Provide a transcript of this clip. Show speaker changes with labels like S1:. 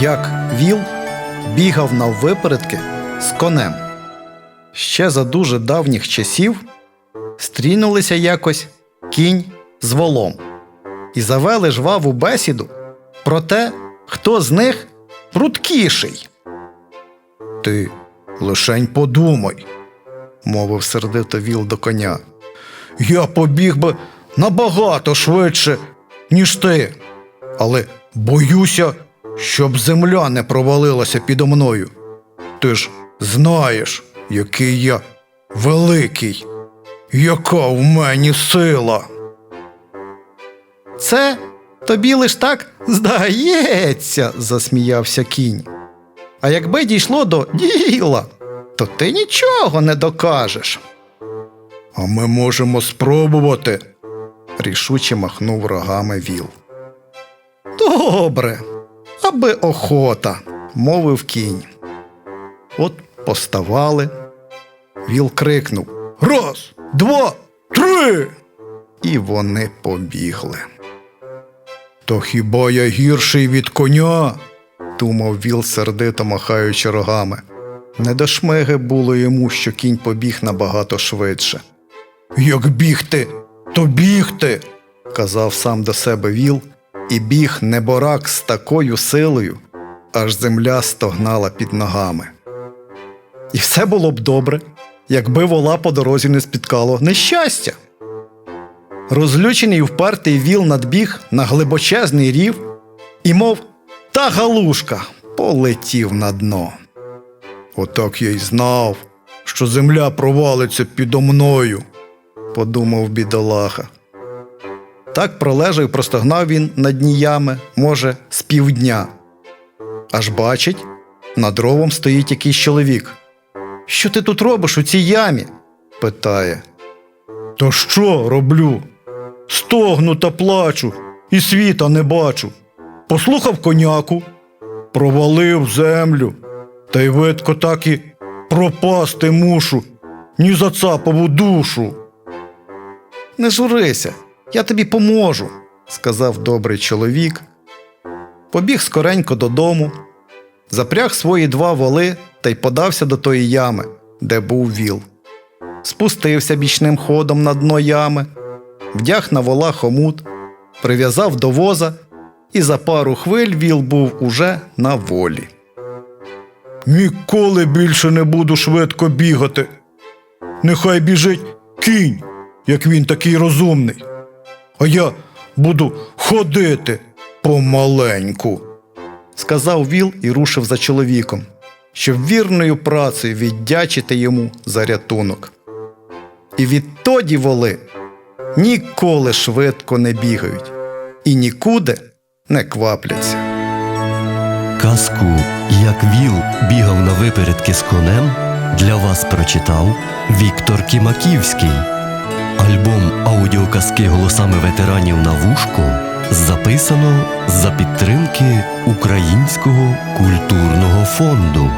S1: як віл бігав наввипередки з конем. Ще за дуже давніх часів стрінулися якось кінь з волом і завели жваву бесіду про те, хто з них прудкіший. Ти лишень подумай, мовив сердито віл до коня. Я побіг би набагато швидше, ніж ти, але боюся, щоб земля не провалилася підо мною. Ти ж знаєш, який я великий, яка в мені сила. Це тобі лиш так здається, засміявся кінь. А якби дійшло до діла, то ти нічого не докажеш. А ми можемо спробувати, рішуче махнув рогами віл. Добре, аби охота, мовив кінь. От поставали. Віл крикнув Раз, два, три. І вони побігли. То хіба я гірший від коня? думав Віл, сердито махаючи рогами. Не до шмиги було йому, що кінь побіг набагато швидше. Як бігти, то бігти, казав сам до себе Віл, і біг неборак з такою силою, аж земля стогнала під ногами. І все було б добре, якби вола по дорозі не спіткало нещастя. Розлючений впертий віл надбіг на глибочезний рів і, мов та галушка, полетів на дно. Отак я й знав, що земля провалиться підо мною, подумав бідолаха. Так пролежав простогнав він над дні ями, може, з півдня. Аж бачить, над ровом стоїть якийсь чоловік. Що ти тут робиш у цій ямі? питає. То що роблю? Стогну та плачу, і світа не бачу. Послухав коняку, провалив землю, та й видко так і пропасти мушу, ні за цапову душу. Не журися, я тобі поможу, сказав добрий чоловік. Побіг скоренько додому, запряг свої два воли та й подався до тої ями, де був віл. Спустився бічним ходом на дно ями, вдяг на вола хомут, прив'язав до воза, і за пару хвиль віл був уже на волі. Ніколи більше не буду швидко бігати. Нехай біжить кінь, як він такий розумний. А я буду ходити помаленьку, сказав Віл і рушив за чоловіком, щоб вірною працею віддячити йому за рятунок. І відтоді воли ніколи швидко не бігають і нікуди не квапляться.
S2: Казку Як віл бігав на випередки з конем для вас прочитав Віктор Кімаківський. Альбом аудіоказки голосами ветеранів на вушку записано за підтримки Українського культурного фонду.